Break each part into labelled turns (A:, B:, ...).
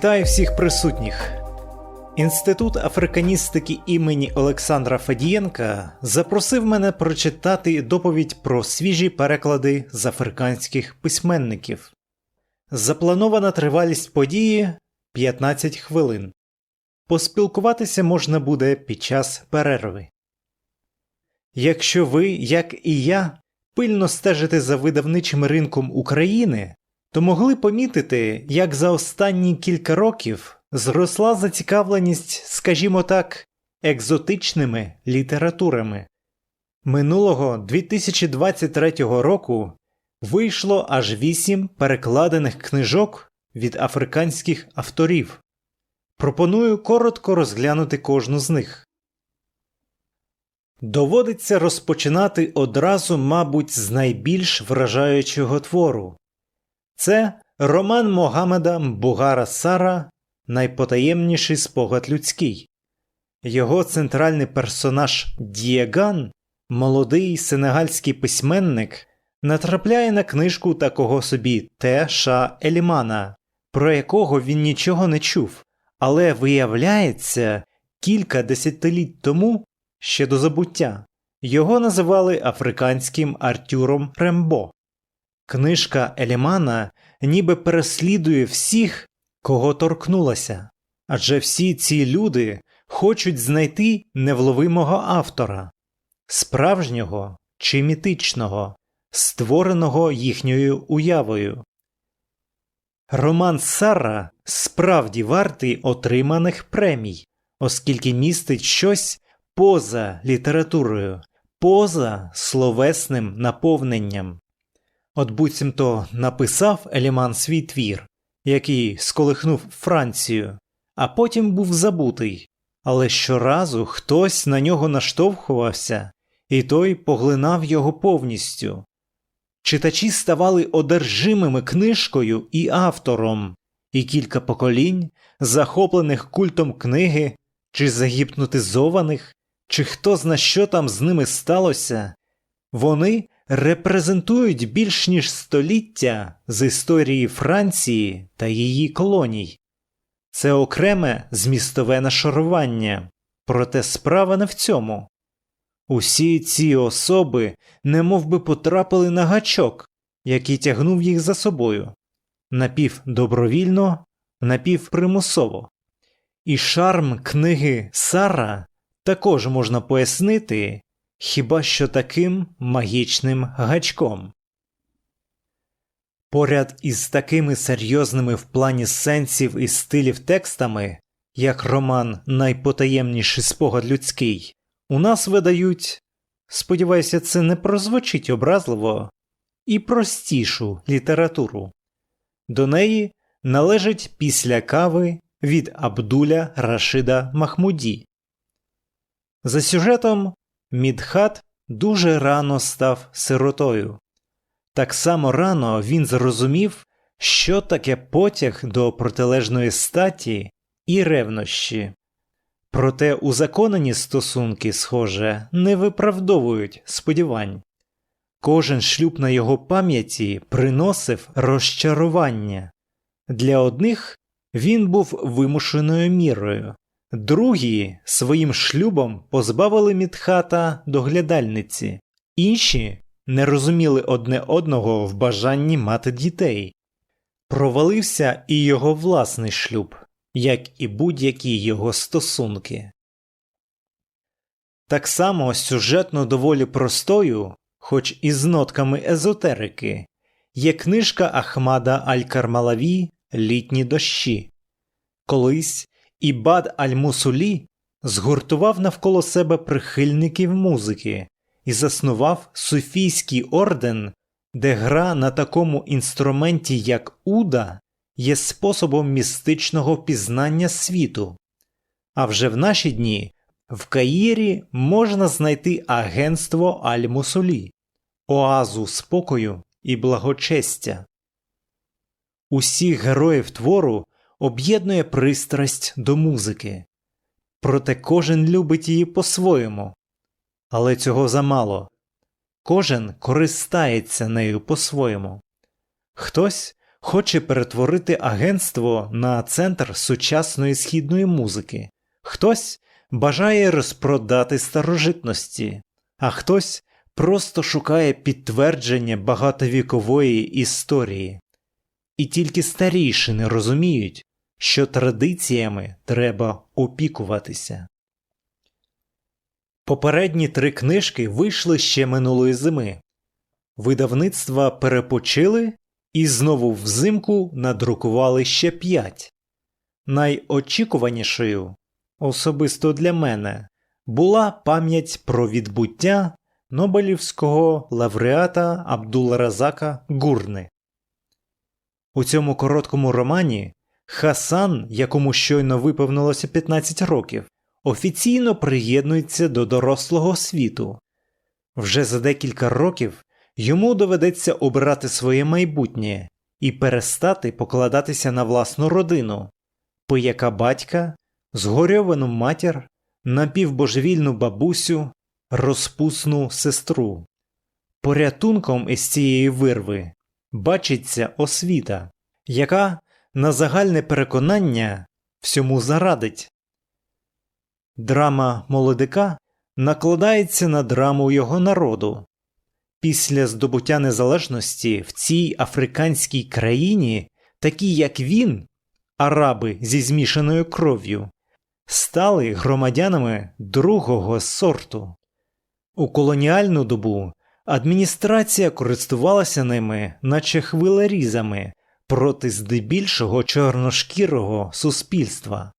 A: Вітаю всіх присутніх. Інститут африканістики імені Олександра Фадієнка запросив мене прочитати доповідь про свіжі переклади з африканських письменників. Запланована тривалість події 15 хвилин. Поспілкуватися можна буде під час перерви. Якщо ви, як і я, пильно стежите за видавничим ринком України, то могли помітити, як за останні кілька років зросла зацікавленість, скажімо так, екзотичними літературами. Минулого 2023 року вийшло аж вісім перекладених книжок від африканських авторів. Пропоную коротко розглянути кожну з них. Доводиться розпочинати одразу, мабуть, з найбільш вражаючого твору. Це роман Могамеда Бугара Сара Найпотаємніший спогад людський. Його центральний персонаж Дієган, молодий сенегальський письменник, натрапляє на книжку такого собі Т. Ша Елімана, про якого він нічого не чув, але виявляється, кілька десятиліть тому, ще до забуття, його називали африканським Артюром Рембо. Книжка Елімана ніби переслідує всіх, кого торкнулася, адже всі ці люди хочуть знайти невловимого автора, справжнього чи мітичного, створеного їхньою уявою. Роман Сара справді вартий отриманих премій, оскільки містить щось поза літературою, поза словесним наповненням. От буцімто написав Еліман свій твір, який сколихнув Францію, а потім був забутий, але щоразу хтось на нього наштовхувався, і той поглинав його повністю. Читачі ставали одержимими книжкою і автором, і кілька поколінь, захоплених культом книги, чи загіпнотизованих, чи хто зна що там з ними сталося, вони репрезентують більш ніж століття з історії Франції та її колоній. Це окреме змістове нашарування, проте справа не в цьому. Усі ці особи немов би потрапили на гачок, який тягнув їх за собою напівдобровільно, напівпримусово. І шарм книги Сара також можна пояснити хіба що таким магічним гачком. Поряд із такими серйозними в плані сенсів і стилів текстами, як роман Найпотаємніший спогад людський, у нас видають, сподіваюся, це не прозвучить образливо, і простішу літературу. До неї належить після кави від Абдуля Рашида Махмуді. За сюжетом Мідхат дуже рано став сиротою. Так само рано він зрозумів, що таке потяг до протилежної статі і ревнощі. Проте узаконені стосунки, схоже, не виправдовують сподівань. Кожен шлюб на його пам'яті приносив розчарування. Для одних він був вимушеною мірою, Другі своїм шлюбом позбавили Мітхата доглядальниці, інші не розуміли одне одного в бажанні мати дітей. Провалився і його власний шлюб, як і будь-які його стосунки. Так само сюжетно доволі простою, хоч і з нотками езотерики, є книжка Ахмада Аль-Кармалаві Літні дощі. Колись Ібад Аль-Мусулі згуртував навколо себе прихильників музики і заснував суфійський орден, де гра на такому інструменті, як Уда, є способом містичного пізнання світу. А вже в наші дні в Каїрі можна знайти агентство Аль-Мусулі, оазу спокою і благочестя. Усіх героїв твору об'єднує пристрасть до музики, проте кожен любить її по-своєму, але цього замало. Кожен користається нею по-своєму. Хтось хоче перетворити агентство на центр сучасної східної музики, хтось бажає розпродати старожитності, а хтось просто шукає підтвердження багатовікової історії. І тільки старіші не розуміють, що традиціями треба опікуватися. Попередні три книжки вийшли ще минулої зими. Видавництва перепочили і знову взимку надрукували ще п'ять. Найочікуванішою, особисто для мене, була пам'ять про відбуття Нобелівського лауреата Абдулразака Гурни. У цьому короткому романі Хасан, якому щойно виповнилося 15 років, офіційно приєднується до дорослого світу. Вже за декілька років йому доведеться обирати своє майбутнє і перестати покладатися на власну родину, пияка батька, згорьовану матір, напівбожевільну бабусю, розпусну сестру. Порятунком із цієї вирви бачиться освіта, яка на загальне переконання всьому зарадить. Драма молодика накладається на драму його народу. Після здобуття незалежності в цій африканській країні, такі як він, араби зі змішаною кров'ю, стали громадянами другого сорту. У колоніальну добу адміністрація користувалася ними, наче хвилерізами проти здебільшого чорношкірого суспільства.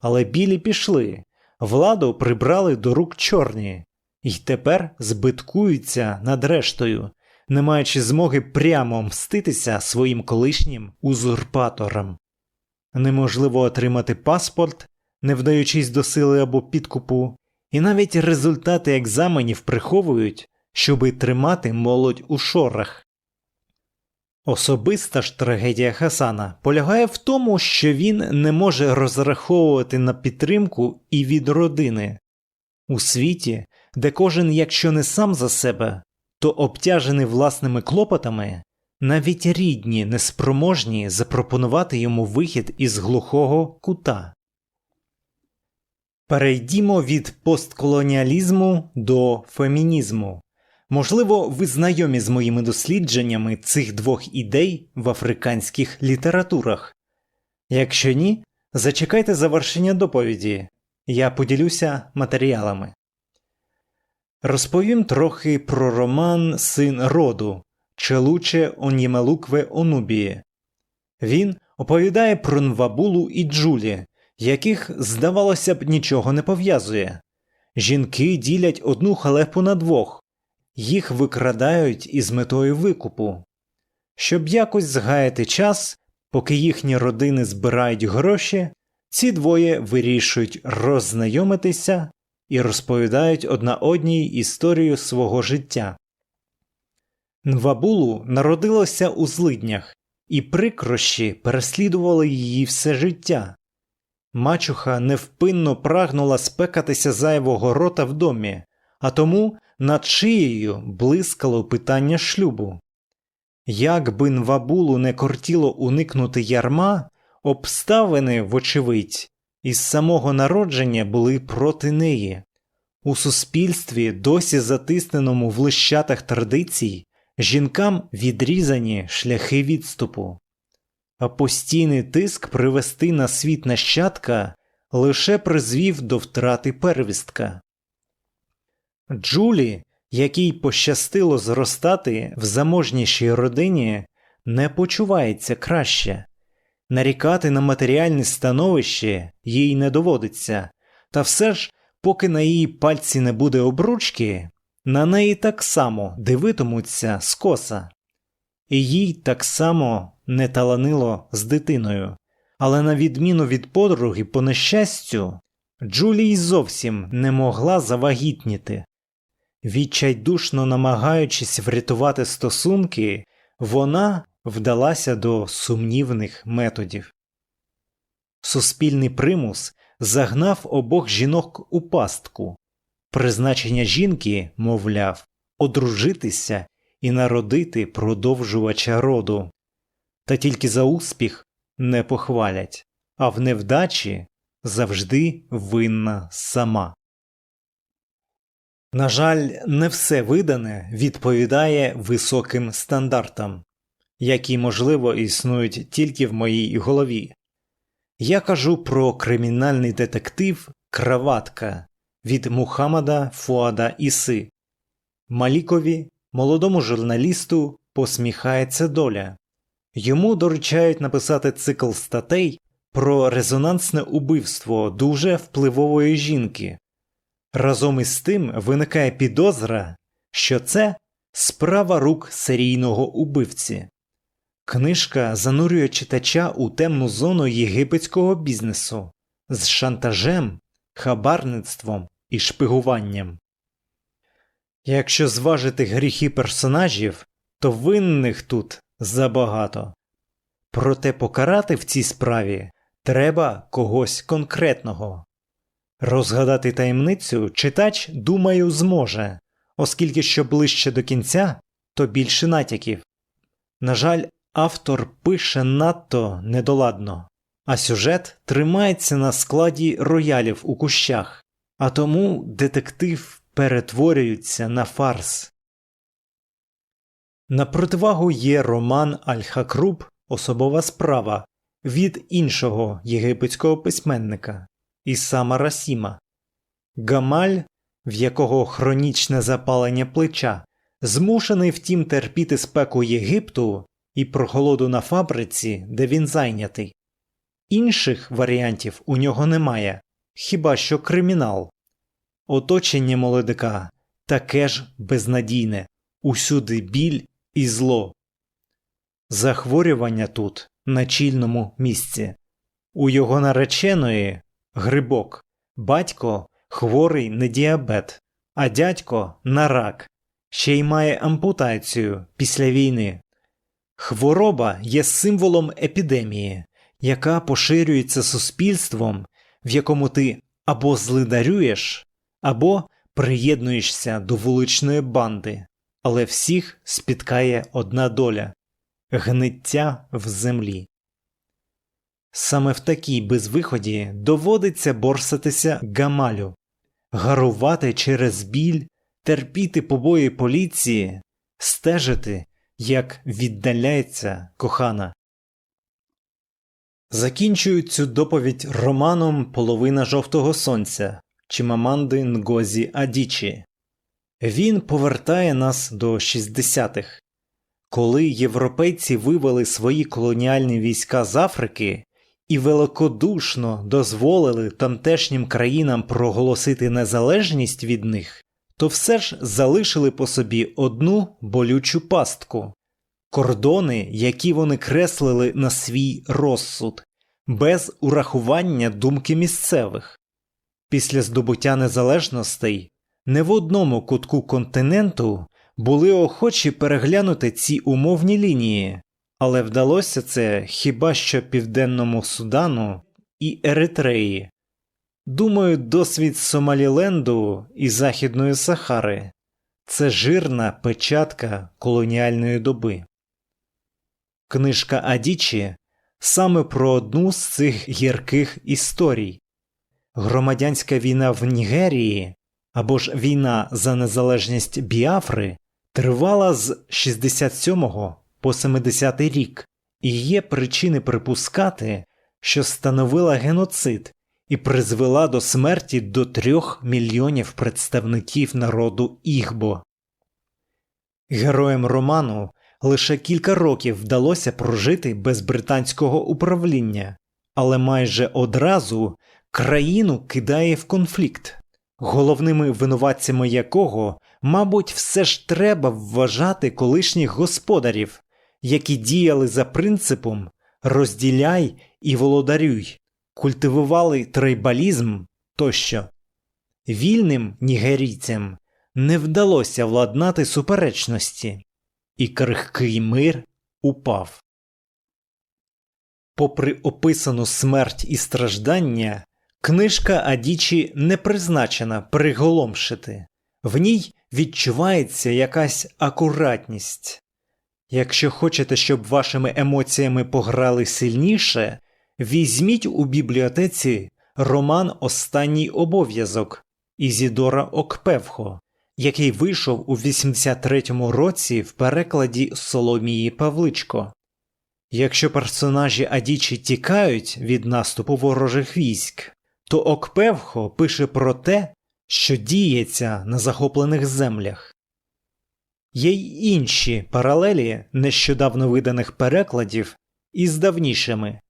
A: Але білі пішли, владу прибрали до рук чорні, і тепер збиткуються над рештою, не маючи змоги прямо мститися своїм колишнім узурпаторам. Неможливо отримати паспорт, не вдаючись до сили або підкупу, і навіть результати екзаменів приховують, щоби тримати молодь у шорах. Особиста ж трагедія Хасана полягає в тому, що він не може розраховувати на підтримку і від родини у світі, де кожен, якщо не сам за себе, то обтяжений власними клопотами, навіть рідні неспроможні запропонувати йому вихід із глухого кута. Перейдімо від постколоніалізму до фемінізму. Можливо, ви знайомі з моїми дослідженнями цих двох ідей в африканських літературах. Якщо ні, зачекайте завершення доповіді, я поділюся матеріалами. Розповім трохи про роман Син роду Челуче Онємелукве Онубіє. Він оповідає про Нвабулу і Джулі, яких, здавалося б, нічого не пов'язує. Жінки ділять одну халепу на двох, їх викрадають із метою викупу. Щоб якось згаяти час, поки їхні родини збирають гроші, ці двоє вирішують роззнайомитися і розповідають одна одній історію свого життя. Нвабулу народилася у злиднях, і прикрощі переслідували її все життя. Мачуха невпинно прагнула спекатися зайвого рота в домі, а тому над шиєю блискало питання шлюбу. Як би Нвабулу не кортіло уникнути ярма, обставини, вочевидь, із самого народження були проти неї. У суспільстві, досі затисненому в лищатах традицій, жінкам відрізані шляхи відступу, а постійний тиск привести на світ нащадка лише призвів до втрати первістка. Джулі, якій пощастило зростати в заможнішій родині, не почувається краще. Нарікати на матеріальне становище їй не доводиться, та все ж, поки на її пальці не буде обручки, на неї так само дивитимуться скоса. І їй так само не таланило з дитиною, але на відміну від подруги, по нещастю, Джулі й зовсім не могла завагітніти. Відчайдушно намагаючись врятувати стосунки, вона вдалася до сумнівних методів. Суспільний примус загнав обох жінок у пастку. Призначення жінки, мовляв, одружитися і народити продовжувача роду. та тільки за успіх не похвалять, а в невдачі завжди винна сама. На жаль, не все видане відповідає високим стандартам, які, можливо, існують тільки в моїй голові. Я кажу про кримінальний детектив Краватка від Мухаммада Фуада Іси. Малікові, молодому журналісту, посміхається доля. Йому доручають написати цикл статей про резонансне убивство дуже впливової жінки. Разом із тим виникає підозра, що це справа рук серійного убивці. Книжка занурює читача у темну зону єгипетського бізнесу з шантажем, хабарництвом і шпигуванням. Якщо зважити гріхи персонажів, то винних тут забагато. Проте покарати в цій справі треба когось конкретного. Розгадати таємницю читач, думаю, зможе, оскільки що ближче до кінця, то більше натяків. На жаль, автор пише надто недоладно, а сюжет тримається на складі роялів у кущах, а тому детектив перетворюється на фарс. На противагу є роман Аль-Хакруб Особова справа від іншого єгипетського письменника Ісама Расіма. Гамаль, в якого хронічне запалення плеча, змушений втім терпіти спеку Єгипту і прохолоду на фабриці, де він зайнятий. Інших варіантів у нього немає, хіба що кримінал. Оточення молодика таке ж безнадійне, усюди біль і зло. Захворювання тут на чільному місці. У його нареченої грибок, батько хворий на діабет, а дядько на рак, ще й має ампутацію після війни. Хвороба є символом епідемії, яка поширюється суспільством, в якому ти або злидарюєш, або приєднуєшся до вуличної банди, але всіх спіткає одна доля гниття в землі. Саме в такій безвиході доводиться борсатися гамалю, гарувати через біль, терпіти побої поліції, стежити, як віддаляється кохана. Закінчую цю доповідь романом Половина жовтого сонця Чимаманди Нгозі Адічі. Він повертає нас до 60-х. Коли європейці вивели свої колоніальні війська з Африки і великодушно дозволили тамтешнім країнам проголосити незалежність від них, то все ж залишили по собі одну болючу пастку кордони, які вони креслили на свій розсуд, без урахування думки місцевих. Після здобуття незалежностей не в одному кутку континенту були охочі переглянути ці умовні лінії, але вдалося це хіба що Південному Судану і Еритреї. Думаю, досвід Сомаліленду і Західної Сахари це жирна печатка колоніальної доби. Книжка Адічі саме про одну з цих гірких історій. Громадянська війна в Нігерії або ж війна за незалежність Біафри тривала з 67 по 70 рік, і є причини припускати, що становила геноцид і призвела до смерті до трьох мільйонів представників народу Ігбо. Героям роману лише кілька років вдалося прожити без британського управління, але майже одразу країну кидає в конфлікт, головними винуватцями якого, мабуть, все ж треба вважати колишніх господарів, які діяли за принципом розділяй і володарюй, культивували трейбалізм тощо. Вільним нігерійцям не вдалося владнати суперечності, і крихкий мир упав. Попри описану смерть і страждання, книжка Адічі не призначена приголомшити, в ній відчувається якась акуратність. Якщо хочете, щоб вашими емоціями пограли сильніше, візьміть у бібліотеці роман Останній обов'язок Ізідора Окпевхо, який вийшов у 83-му році в перекладі Соломії Павличко. Якщо персонажі Адічі тікають від наступу ворожих військ, то Окпевхо пише про те, що діється на захоплених землях. Є й інші паралелі нещодавно виданих перекладів із давнішими.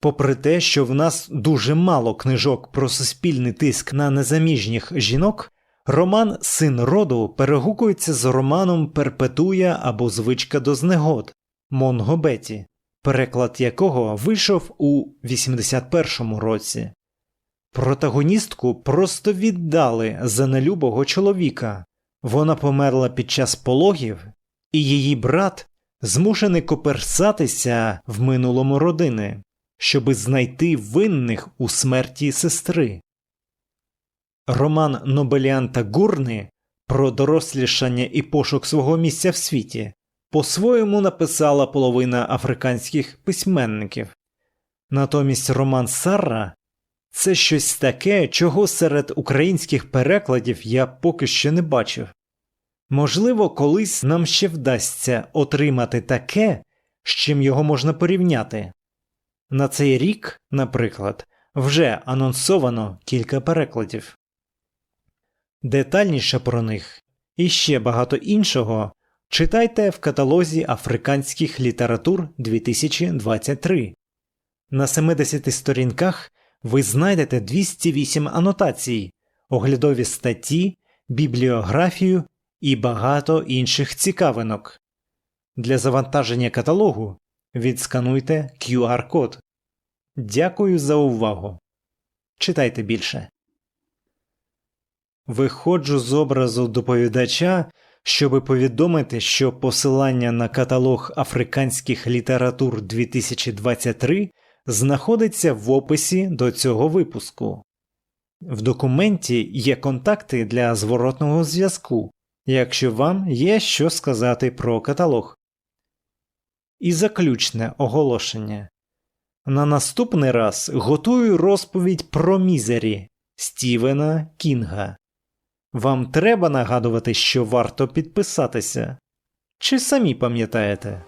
A: Попри те, що в нас дуже мало книжок про суспільний тиск на незаміжніх жінок, роман Син роду перегукується з романом Перпетуя або Звичка до знегод Монго Беті, переклад якого вийшов у 81-му році. Протагоністку просто віддали за нелюбого чоловіка. Вона померла під час пологів, і її брат змушений коперсатися в минулому родини, щоби знайти винних у смерті сестри. Роман Нобеліанта Гурни про дорослішання і пошук свого місця в світі по-своєму написала половина африканських письменників. Натомість роман Сарра це щось таке, чого серед українських перекладів я поки що не бачив. Можливо, колись нам ще вдасться отримати таке, з чим його можна порівняти. На цей рік, наприклад, вже анонсовано кілька перекладів. Детальніше про них і ще багато іншого читайте в каталозі африканських літератур 2023. На 70 сторінках ви знайдете 208 анотацій, оглядові статті, бібліографію і багато інших цікавинок. Для завантаження каталогу відскануйте QR-код. Дякую за увагу. Читайте більше. Виходжу з образу доповідача, щоби повідомити, що посилання на каталог африканських літератур 2023 знаходиться в описі до цього випуску. В документі є контакти для зворотного зв'язку, якщо вам є що сказати про каталог. І заключне оголошення. На наступний раз готую розповідь про мізері Стівена Кінга. Вам треба нагадувати, що варто підписатися? Чи самі пам'ятаєте?